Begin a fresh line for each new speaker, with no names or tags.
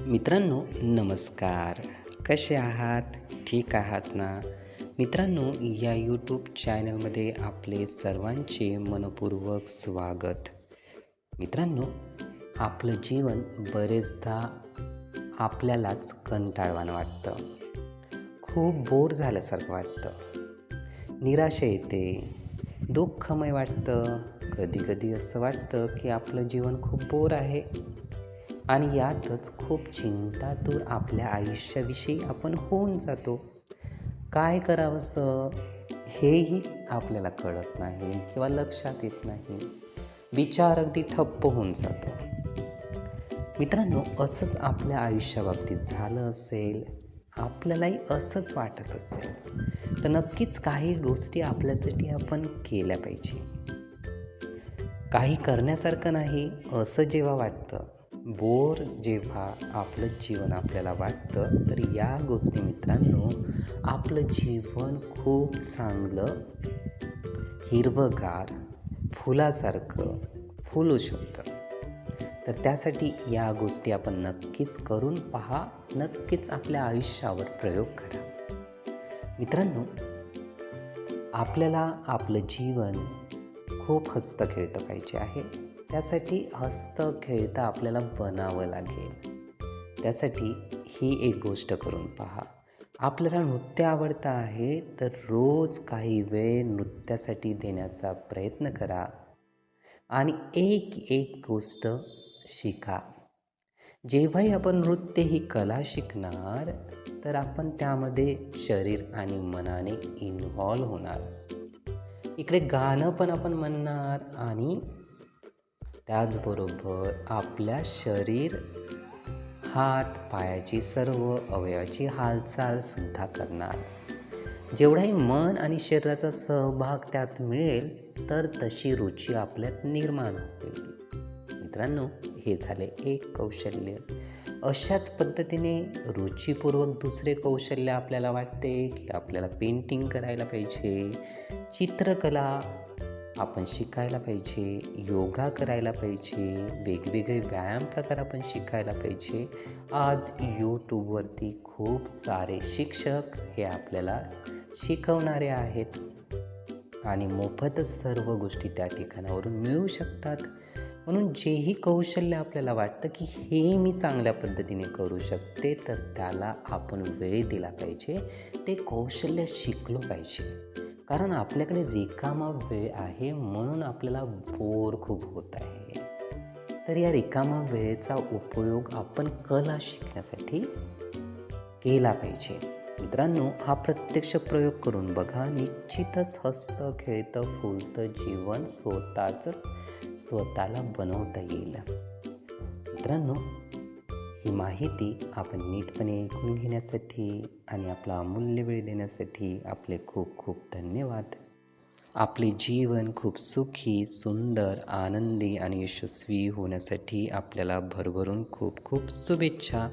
मित्रांनो नमस्कार. कसे आहात? ठीक आहात ना? मित्रांनो या यूट्यूब चॅनलमध्ये आपले सर्वांचे मनपूर्वक स्वागत. मित्रांनो आपलं जीवन बरेचदा आपल्यालाच कंटाळवान वाटतं. खूप बोर झाल्यासारखं वाटतं. निराशा येते. दुःखमय वाटतं. कधी कधी असं वाटतं की आपलं जीवन खूप बोर आहे. आणि यातच खूप चिंतातूर आपल्या आयुष्याविषयी आपण होऊन जातो. काय करावंसं हेही आपल्याला कळत नाही किंवा लक्षात येत नाही. विचार अगदी ठप्प होऊन जातो. मित्रांनो असंच आपल्या आयुष्याबाबतीत झालं असेल आपल्यालाही असंच वाटत असेल तर नक्कीच काही गोष्टी आपल्यासाठी आपण केल्या पाहिजे. काही करण्यासारखं नाही असं जेव्हा वाटतं बोर जेव्हा आपलं जीवन आपल्याला वाटतं तर या गोष्टी मित्रांनो आपलं जीवन खूप चांगलं हिरवंगार फुलासारखं फुलू शकतं. तर त्यासाठी या गोष्टी आपण नक्कीच करून पहा नक्कीच आपल्या आयुष्यावर प्रयोग करा. मित्रांनो आपल्याला आपलं जीवन खूप हस्त खेळतं पाहिजे आहे. त्यासाठी हस्त खेळता आपल्याला बनावं लागेल. त्यासाठी ही एक गोष्ट करून पहा. आपल्याला नृत्य आवडतं आहे तर रोज काही वेळ नृत्यासाठी देण्याचा प्रयत्न करा. आणि एक एक गोष्ट शिका. जेव्हाही आपण नृत्य ही कला शिकणार तर आपण त्यामध्ये शरीर आणि मनाने इन्व्हॉल्व होणार. इकडे गाणं पण आपण म्हणणार आणि त्याचबरोबर आपल्या शरीर हात पायाची सर्व अवयवाची हालचालसुद्धा करणार. जेवढाही मन आणि शरीराचा सहभाग त्यात मिळेल तर तशी रुची आपल्यात निर्माण होईल मित्रांनो हे झाले एक कौशल्य. अशाच पद्धतीने रुचीपूर्वक दुसरे कौशल्य आपल्याला वाटते की आपल्याला पेंटिंग करायला पाहिजे चित्रकला आपण शिकायला पाहिजे योगा करायला पाहिजे वेगवेगळे व्यायाम प्रकार आपण शिकायला पाहिजे. आज यूट्यूबवरती खूप सारे शिक्षक हे आपल्याला शिकवणारे आहेत. आणि मोफतच सर्व गोष्टी त्या ठिकाणावरून मिळू शकतात. म्हणून जेही कौशल्य आपल्याला वाटतं की हे मी चांगल्या पद्धतीने करू शकते तर त्याला आपण वेळ दिला पाहिजे. ते कौशल्य शिकलो पाहिजे. कारण आपल्याकडे रिकामा वेळ आहे म्हणून आपल्याला बोर खूप होत आहे. तर या रिकामा वेळेचा उपयोग आपण कला शिकण्यासाठी केला पाहिजे. मित्रांनो हा प्रत्यक्ष प्रयोग करून बघा. निश्चितच हस्त खेळतं फुलतं जीवन स्वतःच स्वतःला बनवता येईल. मित्रांनो ही माहिती आपण नीटपणे ऐकून घेण्यासाठी आणि आपला अमूल्य वेळ देण्यासाठी आपले खूप खूप धन्यवाद. आपले जीवन खूप सुखी सुंदर आनंदी आणि यशस्वी होण्यासाठी आपल्याला भरभरून खूप खूप शुभेच्छा.